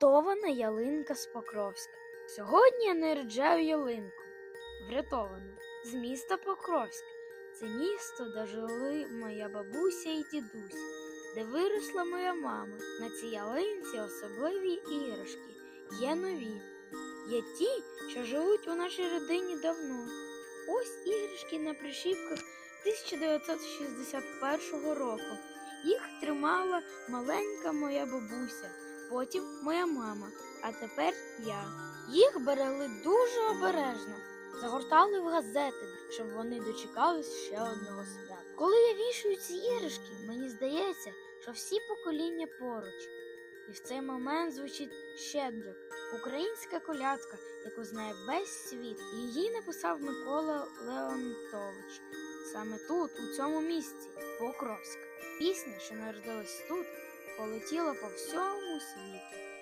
Врятована ялинка з Покровська. Сьогодні я наряджаю ялинку. Врятовану з міста Покровськ. Це місто, де жили моя бабуся і дідусь, де виросла моя мама. На цій ялинці особливі іграшки. Є нові. Є ті, що живуть у нашій родині давно. Ось іграшки на прищіпках 1961 року. Їх тримала маленька моя бабуся, потім моя мама, а тепер я. Їх берегли дуже обережно, загортали в газети, щоб вони дочекались ще одного свята. Коли я вішую ці іграшки, мені здається, що всі покоління поруч. І в цей момент звучить щедрик, українська колядка, яку знає весь світ. Її написав Микола Леонтович. Саме тут, у цьому місці, Покровськ. Пісня, що народилась тут, полетіла по всьому світу.